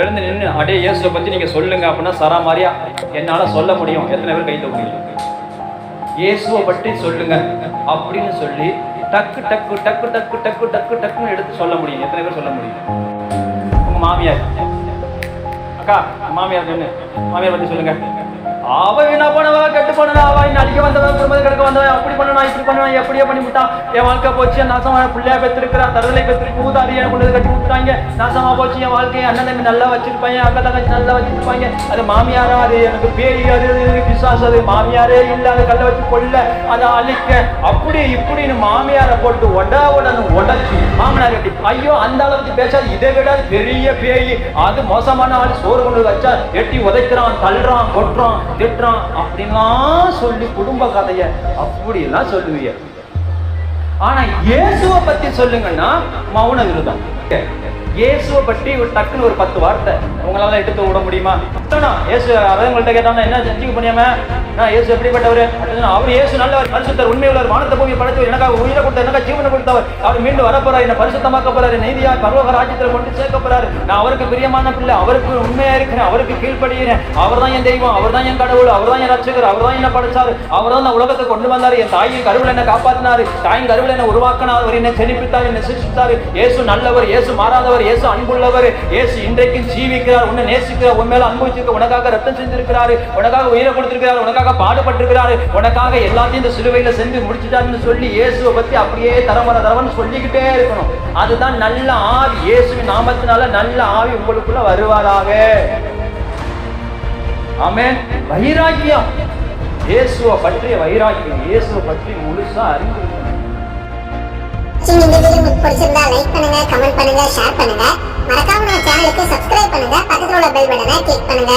எழுந்து நின்று அடே இயேசுவை பற்றி நீங்கள் சொல்லுங்க அப்படின்னா சரா மாதிரியா? என்னால சொல்ல முடியும். எத்தனை பேர் கைத்த முடியும் இயேசுவை பற்றி சொல்லுங்க அப்படின்னு சொல்லி டக்கு டக்கு டக்கு டக்கு டக்கு டக்கு டக்குன்னு எடுத்து சொல்ல முடியும். எத்தனை பேர் சொல்ல முடியும்? உங்கள் மாமியார். அக்கா மாமியார் நின்று மாமியார் பற்றி சொல்லுங்க. அவ அடிக்க வந்தவ குடும்பத்தை கிடக்க வந்தவன் அப்படி பண்ணணும் இப்படி பண்ணனா எப்படியே பண்ணி விட்டான் என் வாழ்க்கை போச்சு நாசமான பிள்ளையா பெற்றிருக்கிறா தருதலை பெற்றிருக்கு என் கொண்டு கட்டி விட்டாங்க நாசமா போச்சு என் வாழ்க்கையை அண்ணன் தம்பி நல்லா வச்சிருப்பாங்க அக்கா தங்கச்சி நல்லா வச்சிருப்பாங்க. அது மாமியாரா அது எனக்கு பேய் அது இது மாமியாரே இல்லாத அதை கல்ல வச்சு கொல்ல அதை அழிக்க. அப்படி இப்படின்னு மாமியாரை போட்டு ஒடா உடனே உடச்சி மாமனார் எப்படி? ஐயோ அந்த அளவுக்கு பேசாது. இதை விட பெரிய பேய். அது மோசமான ஆள். சோறு கொண்டு வச்சா எட்டி உதைக்கிறான் தள்ளுறான் கொட்டுறான் திட்டுறான். அப்படின்லாம் சொல்லி குடும்ப கதைய அப்படிலாம் சொல்லுவீங்க ஆனா இயேசுவை பத்தி சொல்லுங்கன்னா மௌன விருதம். இயேசுவை பற்றி ஒரு டக்குன்னு ஒரு பத்து வார்த்தை. உங்களால எடுத்து விட முடியுமா? அத்தனா, இயேசு அதான் உங்கள்ட்ட கேட்டாங்க என்ன செஞ்சுக்க பண்ணியாம நான் இயேசு எப்படிப்பட்டவர்? அவர் இயேசு நல்லவர் பரிசுத்தர் உண்மையுள்ளவர் வானத்தை பூமி படைத்தவர் எனக்காக உயிரை கொடுத்த எனக்காக ஜீவனை கொடுத்தவர். அவர் மீண்டும் வரப்போறார் என்ன பரிசுத்தமாக்க போறாரு. நீதியா பரலோக ராஜ்யத்தில் கொண்டு சேர்க்க போறாரு. நான் அவருக்கு பிரியமான பிள்ளை அவருக்கு உண்மையா இருக்கிறேன் அவருக்கு கீழ்ப்படுகிறேன். அவர் தான் என் தெய்வம் அவர் தான் என் கடவுள் அவர் தான் என் ரட்சகர் அவர் தான் என்ன படைச்சாரு. அவர் தான் உலகத்தை கொண்டு வந்தார். என் தாயின் கருவில் என்ன காப்பாற்றினார் தாயின் கருவில் என்ன உருவாக்கினார். அவர் என்ன செழிப்பித்தார் என்ன சிரிச்சித்தார் இயேசு நல்லவர் இயேசு மாறாதவர் இயேசு அன்புள்ளவர். இயேசு இன்றைக்கும் ஜீவிக்கிறார் உன்னை நேசிக்கிறார் உன் மேல அன்பு வச்சிருக்க உனக்காக ரத்தம் செஞ்சிருக்கிறாரு உனக்காக உயிரை கொடுத்திருக்கிறாரு உனக்காக பாடுபட்டிருக்கிறாரு உனக்காக எல்லாத்தையும் இந்த சிலுவையில செஞ்சு முடிச்சுட்டாருன்னு சொல்லி இயேசுவை பத்தி அப்படியே தரவர தரவன் சொல்லிக்கிட்டே இருக்கணும். அதுதான் நல்ல ஆவி. இயேசுவின் நாமத்தினால நல்ல ஆவி உங்களுக்குள்ள வருவாராக. ஆமே வைராக்கியம். இயேசுவை பற்றிய வைராக்கியம். இயேசுவை பற்றி முழுசா அறிந்து இந்த வீடியோ பிடிச்சிருந்தா லைக் பண்ணுங்க கமெண்ட் பண்ணுங்க ஷேர் பண்ணுங்க. மறக்காம நம்ம சேனலுக்கு சப்ஸ்கிரைப் பண்ணுங்க. பக்கத்துல உள்ள பெல் பட்டனை கிளிக் பண்ணுங்க.